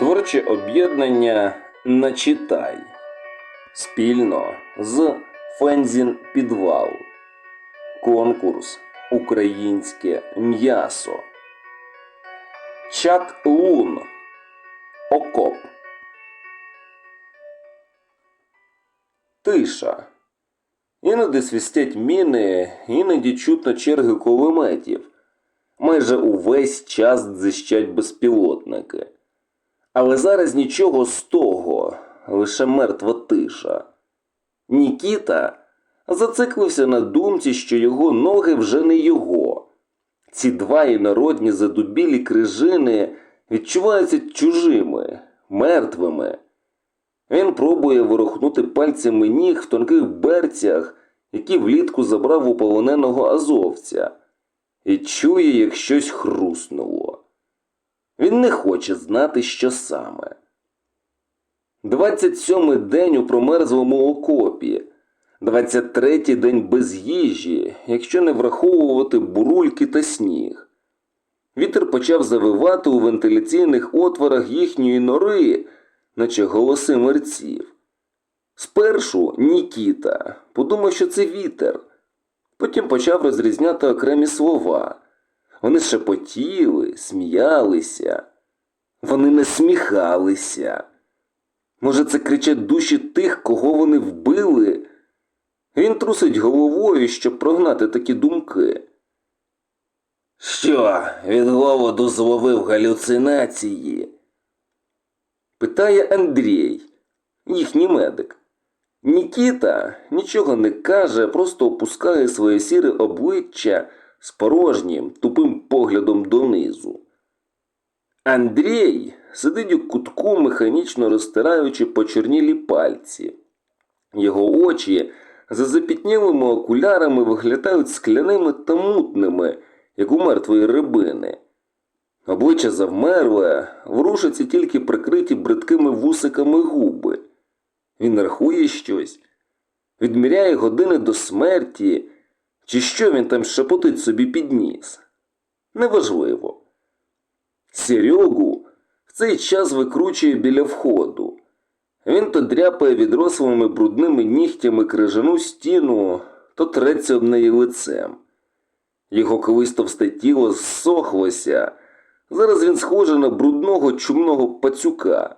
Творче об'єднання Начитай спільно з Фензін Підвал. Конкурс Українське м'ясо. Чак Лун. Окоп. Тиша. Іноді свистять міни, іноді чутно черги кулеметів. Майже увесь час дзищать безпілотники. Але зараз нічого з того, лише мертва тиша. Нікіта зациклився на думці, що його ноги вже не його. Ці два інородні задубілі крижини відчуваються чужими, мертвими. Він пробує ворухнути пальцями ніг в тонких берцях, які влітку забрав у полоненого азовця, і чує, як щось хруснуло. Він не хоче знати, що саме. 27-й день у промерзлому окопі, 23-й день без їжі, якщо не враховувати бурульки та сніг. Вітер почав завивати у вентиляційних отворах їхньої нори, наче голоси мерців. Спершу Нікіта подумав, що це вітер. Потім почав розрізняти окремі слова. Вони шепотіли, сміялися. Вони не сміхалися. Може, це кричать душі тих, кого вони вбили? Він трусить головою, щоб прогнати такі думки. Що, від голоду зловив галюцинації? Питає Андрій, їхній медик. Нікіта нічого не каже, просто опускає своє сіре обличчя з порожнім, тупим поглядом донизу. Андрій сидить у кутку, механічно розтираючи почорнілі пальці. Його очі за запітнілими окулярами виглядають скляними та мутними, як у мертвої рибини. Обличчя завмерле, ворушаться тільки прикриті бридкими вусиками губи. Він рахує щось, відміряє години до смерті, чи що він там шепотить собі під ніс. Неважливо. Серегу в цей час викручує біля входу. Він то дряпає відрослими брудними нігтями крижану стіну, то треться об неї лицем. Його колись товсте тіло зсохлося. Зараз він схожий на брудного чумного пацюка.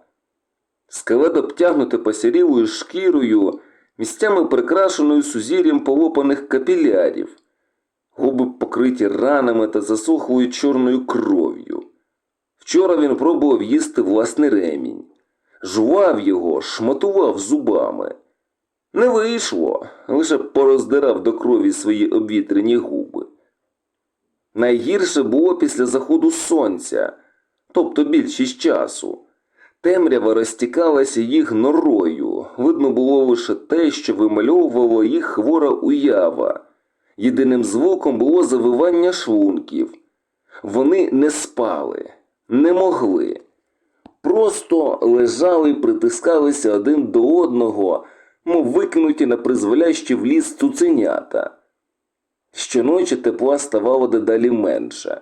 Скелет обтягнуте посірілою шкірою, місцями прикрашеною сузір'ям полопаних капілярів, губи покриті ранами та засохлою чорною кров'ю. Вчора він пробував їсти власний ремінь, жував його, шматував зубами. Не вийшло, лише пороздирав до крові свої обвітрені губи. Найгірше було після заходу сонця, тобто більшість часу. Темрява розтікалася їх норою, видно було лише те, що вимальовувало їх хвора уява. Єдиним звуком було завивання шлунків. Вони не спали, не могли. Просто лежали і притискалися один до одного, мов викинуті на призволящі в ліс цуценята. Щоночі тепла ставало дедалі менше.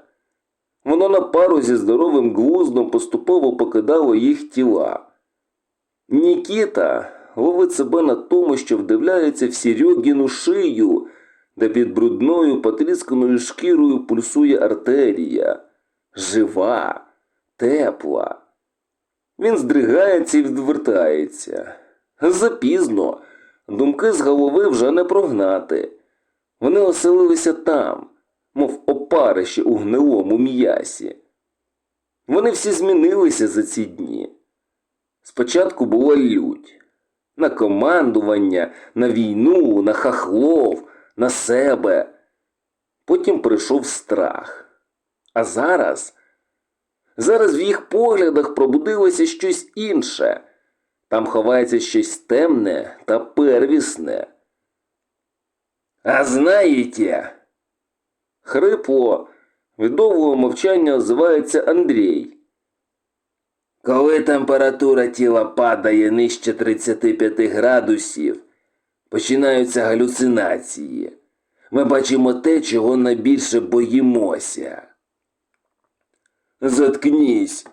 Воно на пару зі здоровим глуздом поступово покидало їх тіла. Нікіта ловить себе на тому, що вдивляється в Серьогіну шию, де під брудною потрісканою шкірою пульсує артерія. Жива, тепла. Він здригається і відвертається. Запізно. Думки з голови вже не прогнати. Вони оселилися там, мов опариші у гнилому м'ясі. Вони всі змінилися за ці дні. Спочатку була лють на командування, на війну, на хахлов, на себе. Потім прийшов страх. А зараз, зараз в їх поглядах пробудилося щось інше. Там ховається щось темне та первісне. А знаєте, хрипло, від довгого мовчання озивається Андрій. Коли температура тіла падає нижче 35 градусів, починаються галюцинації. Ми бачимо те, чого найбільше боїмося. Заткнись.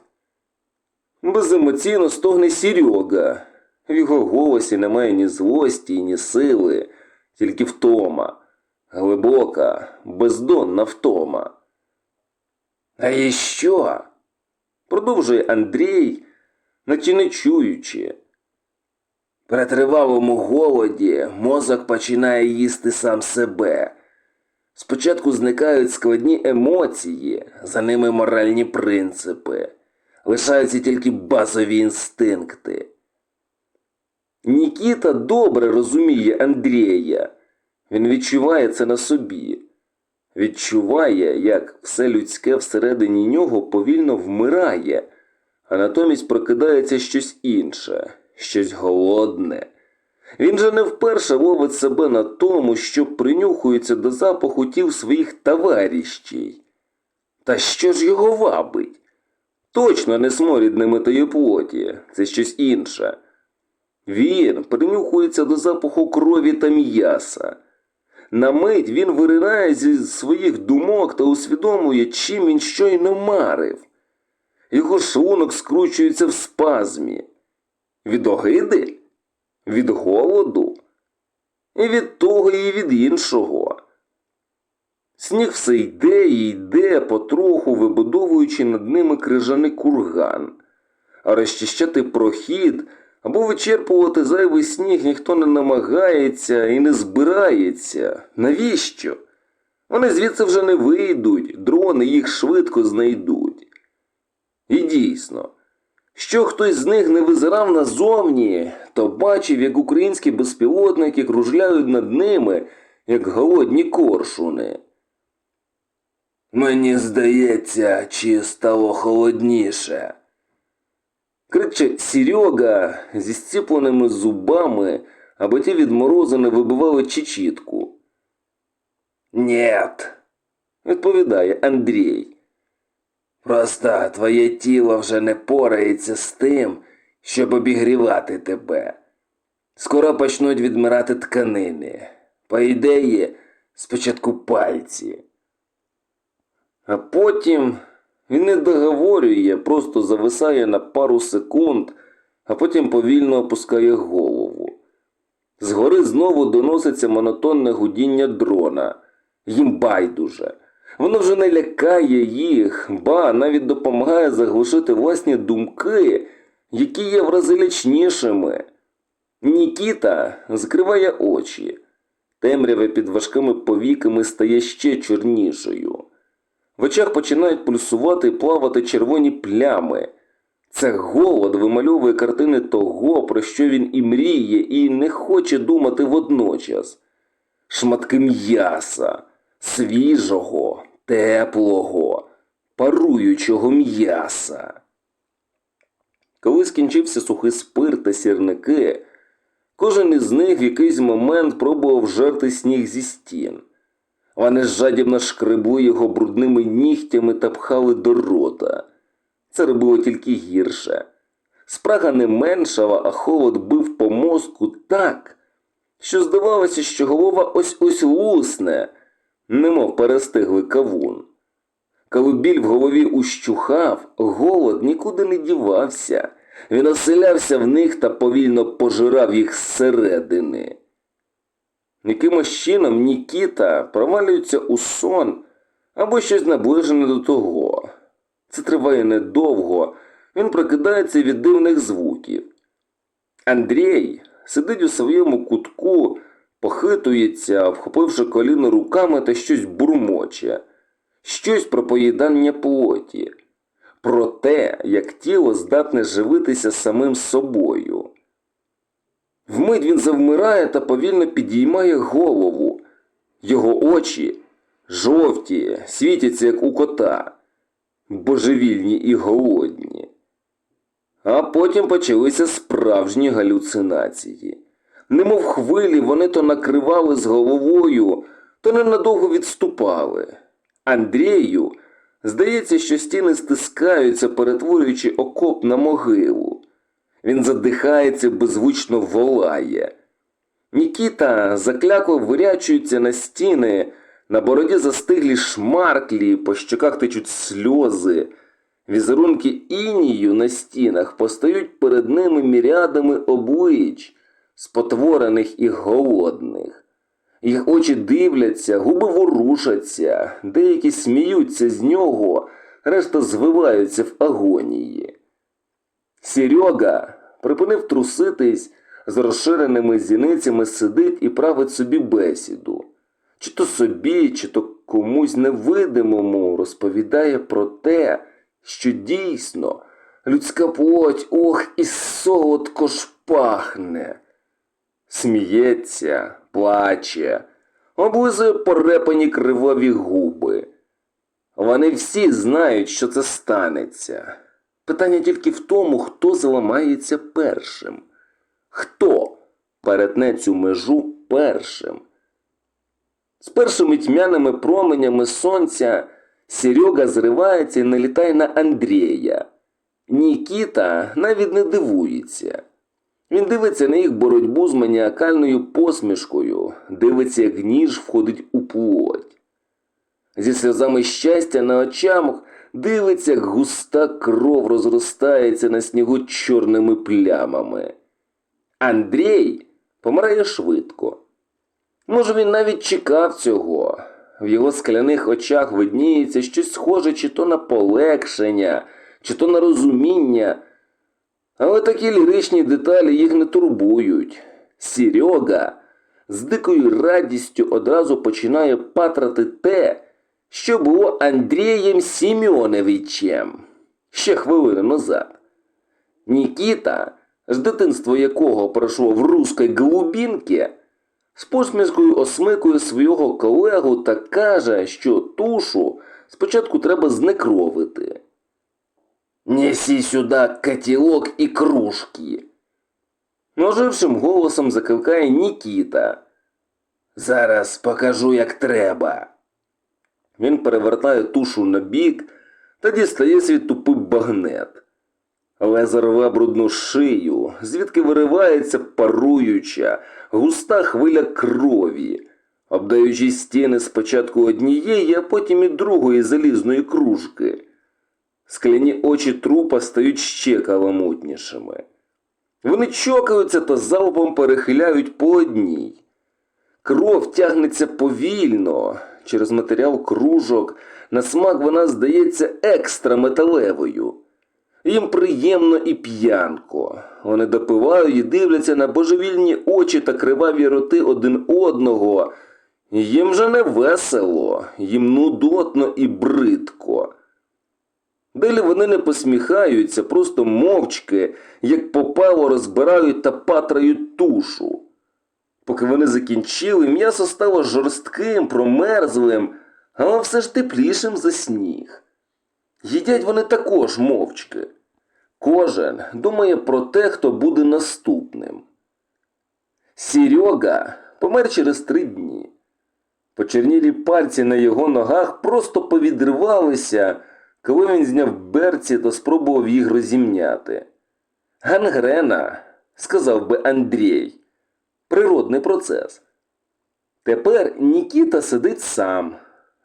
Беземоційно стогне Серега. В його голосі немає ні злості, ні сили, тільки втома. Глибока, бездонна втома. А і що? Продовжує Андрій, наче не чуючи. При тривалому голоді мозок починає їсти сам себе. Спочатку зникають складні емоції, за ними моральні принципи. Лишаються тільки базові інстинкти. Нікіта добре розуміє Андрія. Він відчуває це на собі. Відчуває, як все людське всередині нього повільно вмирає, а натомість прокидається щось інше, щось голодне. Він же не вперше ловить себе на тому, що принюхується до запаху тіл своїх товаріщей. Та що ж його вабить? Точно не сморід немитої плоті, це щось інше. Він принюхується до запаху крові та м'яса. На мить він виринає зі своїх думок та усвідомлює, чим він щойно марив. Його шлунок скручується в спазмі. Від огиди? Від голоду? І від того, і від іншого. Сніг все йде і йде, потроху вибудовуючи над ними крижаний курган, а розчищати прохід або вичерпувати зайвий сніг ніхто не намагається і не збирається. Навіщо? Вони звідси вже не вийдуть, дрони їх швидко знайдуть. І дійсно, що хтось з них не визирав назовні, то бачив, як українські безпілотники кружляють над ними, як голодні коршуни. Мені здається, чи стало холодніше. Криче Серега зі зціпленими зубами, аби ті від морозу не вибивали чечітку. Нєт, відповідає Андрій. Просто твоє тіло вже не порається з тим, щоб обігрівати тебе. Скоро почнуть відмирати тканини. По ідеї, спочатку пальці. А потім він не договорює, просто зависає на пару секунд, а потім повільно опускає голову. Згори знову доноситься монотонне гудіння дрона. Їм байдуже. Воно вже не лякає їх, ба навіть допомагає заглушити власні думки, які є в рази лячнішими. Нікіта закриває очі. Темряве під важкими повіками стає ще чорнішою. В очах починають пульсувати і плавати червоні плями. Це голод вимальовує картини того, про що він і мріє, і не хоче думати водночас. Шматки м'яса, свіжого, теплого, паруючого м'яса. Коли скінчився сухий спирт та сірники, кожен із них в якийсь момент пробував жерти сніг зі стін. Вони жадібно шкребли його брудними нігтями та пхали до рота. Це робило тільки гірше. Спрага не меншала, а холод бив по мозку так, що здавалося, що голова ось ось лусне, немов перестиглий кавун. Коли біль в голові ущухав, голод нікуди не дівався. Він оселявся в них та повільно пожирав їх зсередини. Якимось чином Нікіта провалюється у сон або щось наближене до того. Це триває недовго, він прокидається від дивних звуків. Андрій сидить у своєму кутку, похитується, вхопивши коліно руками та щось бурмоче, щось про поїдання плоті, про те, як тіло здатне живитися самим собою. Вмить він завмирає та повільно підіймає голову. Його очі жовті, світяться, як у кота, божевільні і голодні. А потім почалися справжні галюцинації. Немов хвилі вони то накривали з головою, то ненадовго відступали. Андрію здається, що стіни стискаються, перетворюючи окоп на могилу. Він задихається, беззвучно волає. Нікіта заклякло вирячується на стіни, на бороді застиглі шмарклі, по щоках течуть сльози. Візерунки інію на стінах постають перед ними мірядами облич, спотворених і голодних. Їх очі дивляться, губи ворушаться, деякі сміються з нього, решта звиваються в агонії. Серега припинив труситись, з розширеними зіницями сидить і править собі бесіду. Чи то собі, чи то комусь невидимому розповідає про те, що дійсно людська плоть ох і солодко ж пахне. Сміється, плаче, облизує порепані криваві губи. Вони всі знають, що це станеться. Питання тільки в тому, хто зламається першим. Хто перетне цю межу першим? З першими тьмяними променями сонця Серега зривається і налітає на Андрія. Нікіта навіть не дивується. Він дивиться на їх боротьбу з маніакальною посмішкою, дивиться, як ніж входить у плоть. Зі сльозами щастя на очах дивиться, як густа кров розростається на снігу чорними плямами. Андрій помирає швидко. Може, він навіть чекав цього. В його скляних очах видніється щось схоже чи то на полегшення, чи то на розуміння. Але такі ліричні деталі їх не турбують. Серега з дикою радістю одразу починає патрати те, що було Андрієм Сімьоновичем ще хвилину назад. Нікіта, з дитинства якого пройшло в руській глубінці, з посмішкою осмикує свого колегу та каже, що тушу спочатку треба знекровити. Несі сюди котілок і кружки. Ожившим голосом закликає Нікіта. Зараз покажу, як треба. Він перевертає тушу на бік та дістає свій тупий багнет. Лезер рве брудну шию, звідки виривається паруюча, густа хвиля крові, обдаючи стіни спочатку однієї, а потім і другої залізної кружки. Скляні очі трупа стають ще каламутнішими. Вони чокаються та залпом перехиляють по одній. Кров тягнеться повільно через матеріал кружок, на смак вона здається екстра металевою. Їм приємно і п'янко. Вони допивають і дивляться на божевільні очі та криваві роти один одного. Їм же не весело, їм нудотно і бридко. Далі вони не посміхаються, просто мовчки, як попало, розбирають та патрають тушу. Поки вони закінчили, м'ясо стало жорстким, промерзлим, але все ж теплішим за сніг. Їдять вони також мовчки. Кожен думає про те, хто буде наступним. Серега помер через три дні. Почернілі пальці на його ногах просто повідривалися, коли він зняв берці та спробував їх розімняти. Гангрена, сказав би Андрій, природний процес. Тепер Нікіта сидить сам,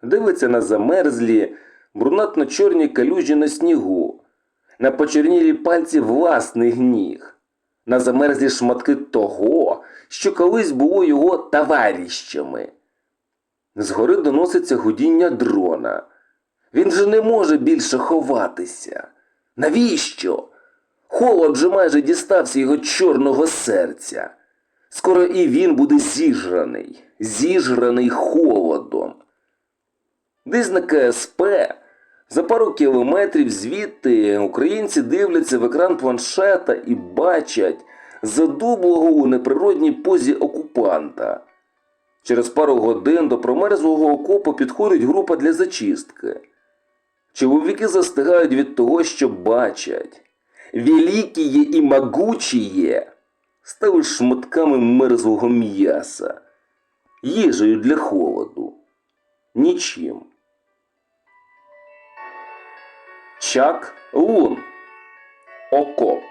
дивиться на замерзлі, брунатно-чорні калюжі на снігу, на почернілі пальці власних ніг, на замерзлі шматки того, що колись було його товаріщами. Згори доноситься гудіння дрона. Він же не може більше ховатися. Навіщо? Холод же майже дістався його чорного серця. Скоро і він буде зіжраний, зіжраний холодом. Десь на КСП за пару кілометрів звідти українці дивляться в екран планшета і бачать задублого у неприродній позі окупанта. Через пару годин до промерзлого окопу підходить група для зачистки. Чоловіки застигають від того, що бачать. Великіє і могучіє стали шматками мерзлого м'яса, їжею для холоду. Нічим. Чак Лун. Окоп.